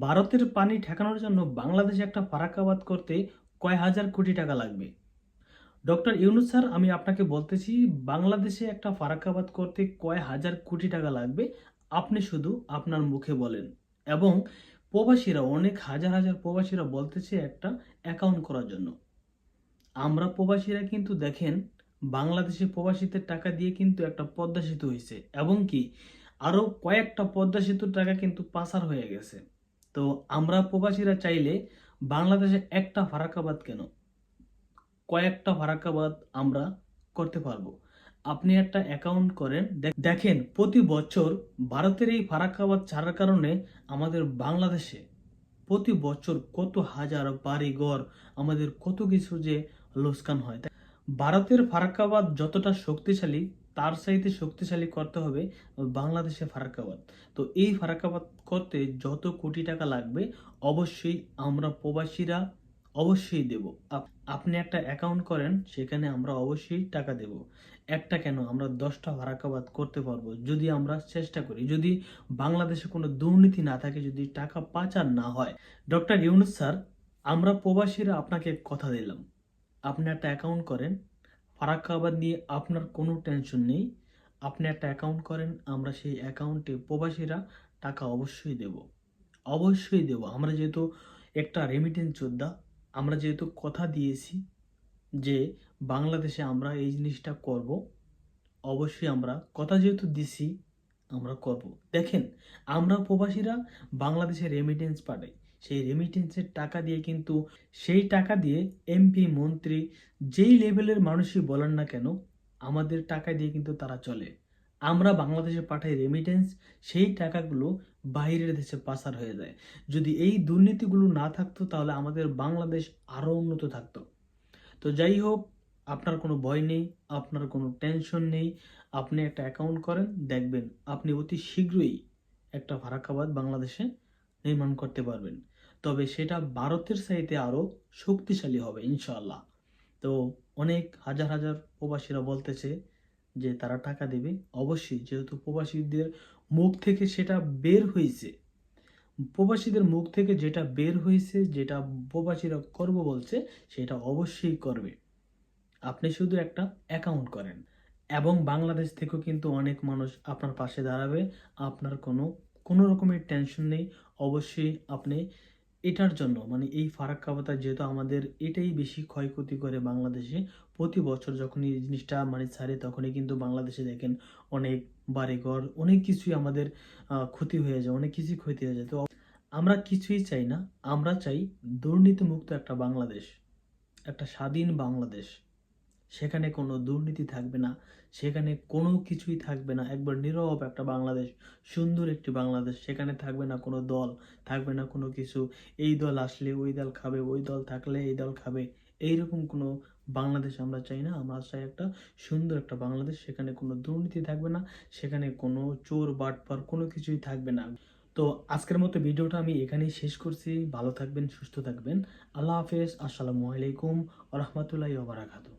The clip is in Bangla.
ভারতের পানি ঠেকানোর জন্য বাংলাদেশে একটা ফারাক্কাবাদ করতে কয় হাজার কোটি টাকা লাগবে? ডক্টর ইউনুস স্যার, আমি আপনাকে বলতেছি, বাংলাদেশে একটা ফারাক্কাবাদ করতে কয় হাজার কোটি টাকা লাগবে, আপনি শুধু আপনার মুখে বলেন। এবং প্রবাসীরা, অনেক হাজার হাজার প্রবাসীরা বলতেছে একটা অ্যাকাউন্ট করার জন্য। আমরা প্রবাসীরা কিন্তু দেখেন, বাংলাদেশে প্রবাসীদের টাকা দিয়ে কিন্তু একটা পদ্মা সেতু হয়েছে এবং কি, আরও কয়েকটা পদ্মা সেতুর টাকা কিন্তু পাচার হয়ে গেছে। তো আমরা প্রবাসীরা চাইলে বাংলাদেশে একটা ফারাক্কাবাদ কেন? কয়েকটা ফারাক্কাবাদ আমরা করতে পারব। আপনি একটা অ্যাকাউন্ট করেন, দেখ- দেখেন প্রতি বছর ভারতের এই ফারাক্কাবাদ ছাড়ার কারণে আমাদের বাংলাদেশে প্রতি বছর কত হাজার বাড়ি ঘর আমাদের কত কিছু যে লোকসান হয়। ভারতের ফারাক্কাবাদ যতটা শক্তিশালী তার চাইতে শক্তিশালী করতে হবে বাংলাদেশে ফারাক্কাবাদ। তো এই ফারাক্কাবাদ করতে যত কোটি টাকা লাগবে, অবশ্যই আমরা প্রবাসীরা অবশ্যই দেব। আপ- আপনি একটা অ্যাকাউন্ট করেন, সেখানে আমরা অবশ্যই টাকা দেব। একটা কেন? আমরা দশটা ফারাক্কাবাদ করতে পারব, যদি আমরা চেষ্টা করি। যদি বাংলাদেশে কোনো দুর্নীতি না থাকে, যদি টাকা পাচার না হয়। ডক্টর ইউনুস স্যার, আমরা প্রবাসীরা আপনাকে কথা দিলাম। আপনি একটা অ্যাকাউন্ট করেন ফারাক্কাবাদ নিয়ে আপনার কোনো টেনশন নেই। আপনি একটা অ্যাকাউন্ট করেন, আমরা সেই অ্যাকাউন্টে প্রবাসীরা টাকা অবশ্যই দেব। অবশ্যই দেব। আমরা যেহেতু একটা রেমিটেন্স যোদ্ধা, আমরা যেহেতু কথা দিয়েছি যে বাংলাদেশে আমরা এই জিনিসটা করব, অবশ্যই আমরা কথা যেহেতু দিছি, আমরা করব। দেখেন, আমরা প্রবাসীরা বাংলাদেশে রেমিটেন্স পাঠাই। সেই রেমিটেন্সের টাকা দিয়ে কিন্তু সেই টাকা দিয়ে এমপি মন্ত্রী যেই লেভেলের মানুষই বলেন না কেন, আমাদের টাকা দিয়ে কিন্তু তারা চলে। আমরা বাংলাদেশে পাঠাই রেমিটেন্স সেই টাকাগুলো বাইরের দেশে পাচার হয়ে যায়। যদি এই দুর্নীতিগুলো না থাকতো, তাহলে আমাদের বাংলাদেশ আরও উন্নত থাকতো। তো যাই হোক, আপনার কোনো ভয় নেই, আপনার কোনো টেনশন নেই, আপনি একটা অ্যাকাউন্ট করেন, দেখবেন আপনি অতি শীঘ্রই একটা ফারাক্কাবাদ বাংলাদেশে নির্মাণ করতে পারবেন। তবে সেটা ভারতের চাইতে আরও শক্তিশালী হবে ইনশাল্লাহ তো অনেক হাজার হাজার প্রবাসীরা বলতেছে যে তারা টাকা দেবে। অবশ্যই, যেহেতু প্রবাসীদের মুখ থেকে সেটা বের হয়েছে প্রবাসীদের মুখ থেকে যেটা বের হয়েছে যেটা প্রবাসীরা করব বলছে, সেটা অবশ্যই করবে। আপনি শুধু একটা অ্যাকাউন্ট করেন। এবং বাংলাদেশ থেকেও কিন্তু অনেক মানুষ আপনার পাশে দাঁড়াবে। আপনার কোনো কোনো রকমের টেনশন নেই। অবশ্যই আপনি এটার জন্য মানে এই ফারাক্কা ভাতা যেহেতু আমাদের এটাই বেশি ক্ষয়ক্ষতি করে বাংলাদেশে, প্রতি বছর যখন এই জিনিসটা মানে ছাড়ে তখনই কিন্তু বাংলাদেশে দেখেন অনেক বাড়িঘর, অনেক কিছুই আমাদের ক্ষতি হয়ে যায়, অনেক কিছুই ক্ষতি হয়ে যায়। তো আমরা কিছুই চাই না, আমরা চাই দুর্নীতিমুক্ত একটা বাংলাদেশ, একটা স্বাধীন বাংলাদেশ। সেখানে কোনো দুর্নীতি থাকবে না, সেখানে কোনো কিছুই থাকবে না। একবার নীরব একটা বাংলাদেশ, সুন্দর একটি বাংলাদেশ, সেখানে থাকবে না কোনো দল, থাকবে না কোনো কিছু। এই দল আসলে ওই দল খাবে, ওই দল থাকলে এই দল খাবে। এইরকম কোনো বাংলাদেশ আমরা চাই না। আমরা চাই একটা সুন্দর একটা বাংলাদেশ, সেখানে কোনো দুর্নীতি থাকবে না, সেখানে কোনো চোর, বাটপার, কোনো কিছুই থাকবে না। তো আজকের মতো ভিডিওটা আমি এখানেই শেষ করছি। ভালো থাকবেন, সুস্থ থাকবেন। আল্লাহ হাফেজ। আসসালামু আলাইকুম রহমতুল্লাহ বারাকাতু